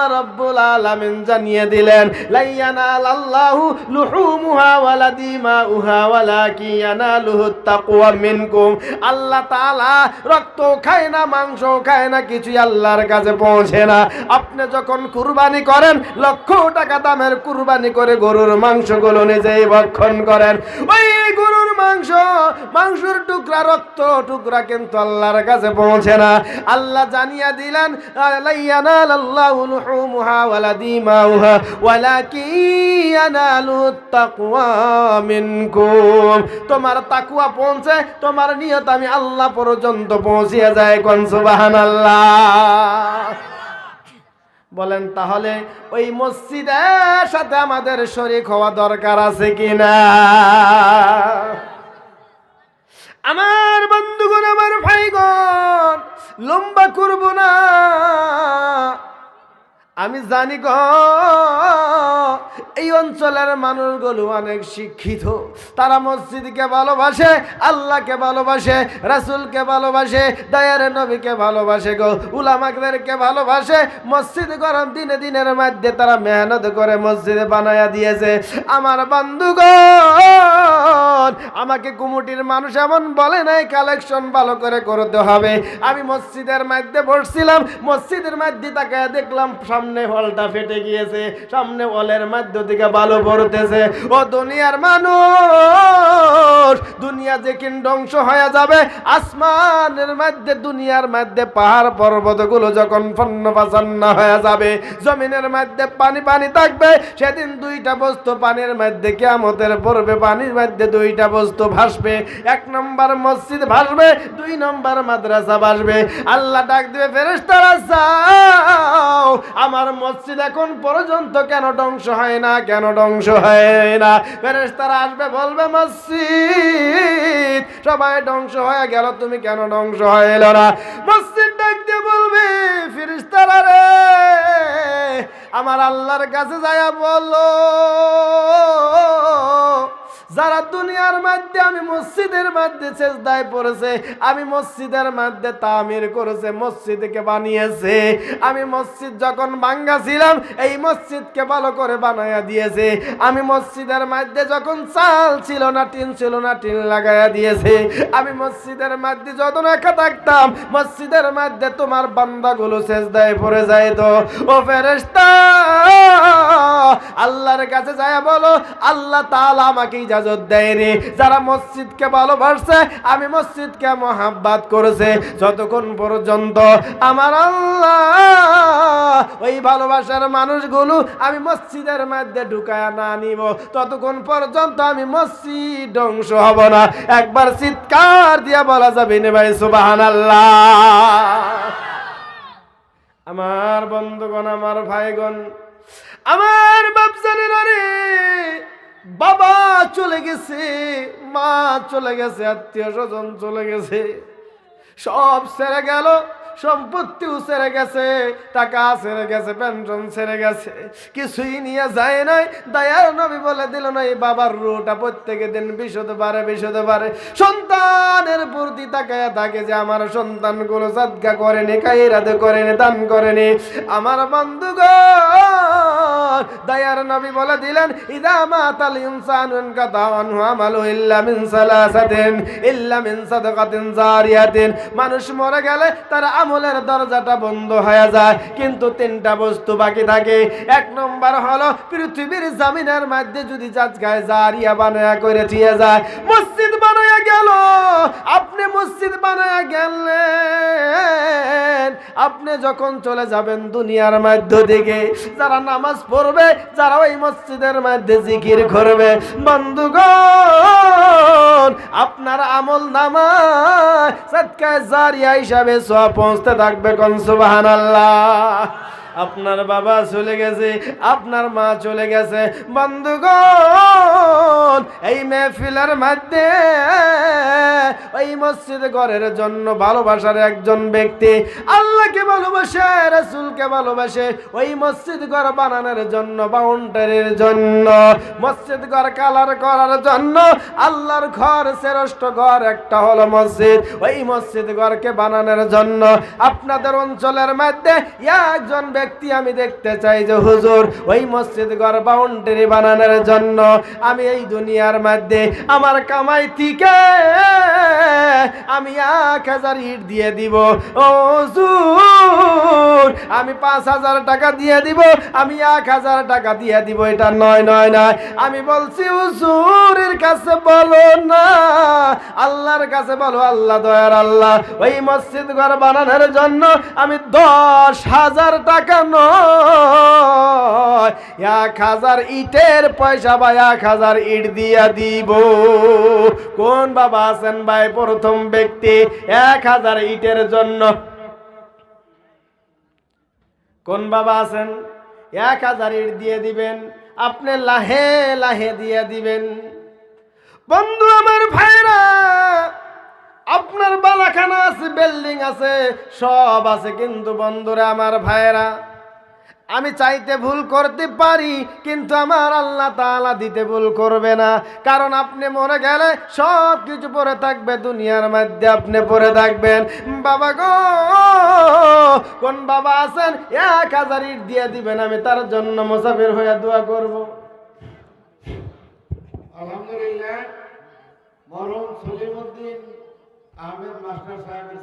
আল্লাহ রাব্বুল আলামিন জানিয়ে দিলেন লাইয়ানাল আল্লাহু লুহুমুহা ওয়ালা দিমাউহা ওয়ালাকি ইয়ানালুহু তাকওয়া মিনকুম। আল্লাহ তাআলা রক্ত খায় না, মাংস খায় না, কিছুই আল্লাহর কাছে পৌঁছে না। আপনি যখন কুরবানি করেন, লক্ষ টাকা দামের কুরবানি করে গরুর মাংসগুলো নিজেই ভক্ষণ করেন। ওই গরুর মাংস, মাংসের টুকরা, রক্ত টুকরা কিন্তু আল্লাহর কাছে পৌঁছে না। আল্লাহ জানিয়া দিলেন আল্লাহু তোমার তাকওয়া পৌঁছে, তোমার নিয়ত আমি আল্লাহ পর্যন্ত পৌঁছিয়ে যায় কোন সুবহানাল্লাহ। বলেন, তাহলে ওই মসজিদের সাথে আমাদের শরীক হওয়া দরকার আছে কিনা আমার বন্ধুগণ, আমার ভাইগণ, লম্বা করব না। আমি জানি গ, এই অঞ্চলের মানুষগুলো অনেক শিক্ষিত। তারা মসজিদকে ভালোবাসে, আল্লাহকে ভালোবাসে, রাসুলকে ভালোবাসে, দয়ার নবীকে ভালোবাসে গো উলামাকদেরকে ভালোবাসে। মসজিদ গরম দিনে দিনের মধ্যে তারা মেহনত করে মসজিদে বানায়া দিয়েছে। আমার বন্ধুগণ আমাকে কুমুটির মানুষ এমন বলে নাই কালেকশন ভালো করে করতে হবে। আমি মসজিদের মধ্যে বসছিলাম, মসজিদের মধ্যে তাকে দেখলাম সামনে হলটা ফেটে গিয়েছে, সামনে হলের মধ্য থেকে ভালো পড়তেছে। ও দুনিয়ার মানুষ! দুনিয়া যে কিন ধ্বংস হয়ে যাবে, আসমানের মধ্যে, দুনিয়ার মধ্যে, পাহাড় পর্বতগুলো যখন ফন্ন পাচান্ন হয়ে যাবে, জমিনের মধ্যে পানি পানি থাকবে, সেদিন দুইটা বস্তু পানির মধ্যে কেমতের পড়বে পানির মধ্যে দুইটা বস্তু ভাসবে। এক নম্বর মসজিদ ভাসবে, দুই নম্বর মাদ্রাসা ভাসবে। আল্লাহ ডাক দিবে, ফেরেশতারা যাও, আমার মসজিদ এখন পর্যন্ত কেন ধ্বংস হয় না, কেন ধ্বংস হয় না? ফেরেশতারা আসবে, বলবে, মসজিদ সবাই ধ্বংস হয়ে গেল, তুমি কেন ধ্বংস হয়ে এলো না? মসজিদ ডাকতে বলবে, ফিরিস্তারা রে, আমার আল্লাহর কাছে যায় বলো। যারা দুনিয়ার মধ্যে, আমি মসজিদের মধ্যে চেষ্টায় পড়েছে, আমি মসজিদের মধ্যে তামির করেছে, মসজিদকে বানিয়েছে। আমি মসজিদ যখন ভাঙ্গা ছিলাম এই মসজিদকে ভালো করে বানাইয়া দিয়েছে। আমি মসজিদের মধ্যে যখন চাল ছিল না, টিন ছিল না, টিন লাগাইয়া দিয়েছে। আমি মসজিদের মধ্যে যত একা থাকতাম, মসজিদের মধ্যে তোমার বান্দাগুলো চেষ্টায় পড়ে যায় তো ও ফেরেস্তা আল্লাহর কাছে যায় বলো, আল্লাহ তাআলা আমাকে ইজাজত দেয়নি। যারা মসজিদকে ভালোবাসছে, আমি মসজিদকে মহাব্বাত করেছে। যতক্ষণ পর্যন্ত আমার আল্লাহ ওই ভালোবাসার মানুষগুলো আমি মসজিদের মধ্যে ঢুকায় না নিব, ততক্ষণ পর্যন্ত আমি মসজিদ ধ্বংস হব না। একবার চিৎকার দিয়া বলা যাবে না ভাই সুবাহান আমার বন্ধুগণ, আমার ভাইগণ, আমার বাপসানের রে বাবা চলে গেছে, মা চলে গেছে, আত্মীয় স্বজন চলে গেছে। সব ছেড়ে গেল, সম্পত্তিও ছেড়ে গেছে, টাকা ছেড়ে গেছে পেনশন ছেড়ে গেছে। কিছুই নিয়ে যায় নাই, দয়ার নবী বলে দিল না, এই বাবার রুটা প্রত্যেকে দিন বিশদ পারে বিশদ পারে সন্তানের প্রতি তাকায় থাকে যে আমার সন্তানগুলো সাদগা করেনি কাইরাতে করেনি, দান করেনি। আমার বন্ধুগণ দয়ার নবী বলে দিলেন, ইদা মাতাল আমালু ইল্লা মিন সালাসাতিন, ইল্লা মিন সাদাকাতিন জারিয়াতিন। মানুষ মরে গেলে তার আমলের দরজাটা বন্ধ হয়ে যায়, কিন্তু তিনটা বস্তু বাকি থাকে। এক নম্বর হলো, পৃথিবীর জমিনের মধ্যে যদি জাজগায় জারিয়া বানায়া করে দিয়ে যায়, মসজিদ বানায়া গেল। আপনি মসজিদ বানায়া গেলেন, আপনি যখন চলে যাবেন দুনিয়ার মধ্য থেকে যারা নামাজ পড়বে, যারা ওই মসজিদের মধ্যে জিকির করবে। বন্ধুগণ, আপনার আমল নামায় হিসাবে সব পৌঁছতে থাকবে কোন? সুবহানাল্লাহ। আপনার বাবা চলে গেছে, আপনার মা চলে গেছে। বন্ধুগণ, এই মেহফিলের মধ্যে ওই মসজিদ ঘরের জন্য ভালোবাসার একজন ব্যক্তি আল্লাহকে ভালোবাসে, রসুলকে ভালোবাসে, ওই মসজিদ ঘর বানানোর জন্য বাউন্ডারির জন্য মসজিদ ঘর কালার করার জন্য আল্লাহর ঘর, শ্রেষ্ঠ ঘর একটা হলো মসজিদ। ওই মসজিদ ঘরকে বানানোর জন্য আপনাদের অঞ্চলের মধ্যে একজন ব্যক্তি আমি দেখতে চাই যে, হুজুর, ওই মসজিদ ঘর বাউন্ডারি বানানোর জন্য আমি এই দুনিয়ার মধ্যে আমার কামাই থেকে আমি এক হাজার ইট দিয়ে দিব। ও হুজুর, আমি পাঁচ হাজার টাকা দিয়ে দিব, আমি এক হাজার টাকা দিয়ে দিব, এটা নয় নয় নয়। আমি বলছি, হুজুরের কাছে বলো না, আল্লাহর কাছে বলো, আল্লাহ দয়ার আল্লাহ, ওই মসজিদ ঘর বানানোর জন্য আমি দশ হাজার টাকা নয়, এক হাজার ইটের পয়সা বা এক হাজার ইট দিয়া দিব। কোন বাবা আছেন ভাই? প্রথম ব্যক্তি, এক হাজার ইটের জন্য। কোন বাবা আছেন? এক হাজার ইট দিয়ে দিবেন। আপনি লাহে লাহে দিয়ে দিবেন। বন্ধু আমার ভাইরা আপনার বালাখানা আছে, বিল্ডিং আছে, সব আছে। কিন্তু বন্ধুরা আমার ভাইরা আমি চাইতে ভুল করতে পারি, কিন্তু আমার আল্লাহ তাআলা দিতে ভুল করবে না। কারণ আপনি মরে গেলে সব কিছু পরে থাকবে, দুনিয়ার মধ্যে আপনি পরে থাকবেন। বাবা গো, কোন বাবা আছেন? এক হাজার ইট দিয়ে দিবেন, আমি তার জন্য মুসাফির হয়ে দোয়া করব। আলহামদুলিল্লাহ, মরহুম সলিমুদ্দিন আহমেদ মাস্টার সাহেবের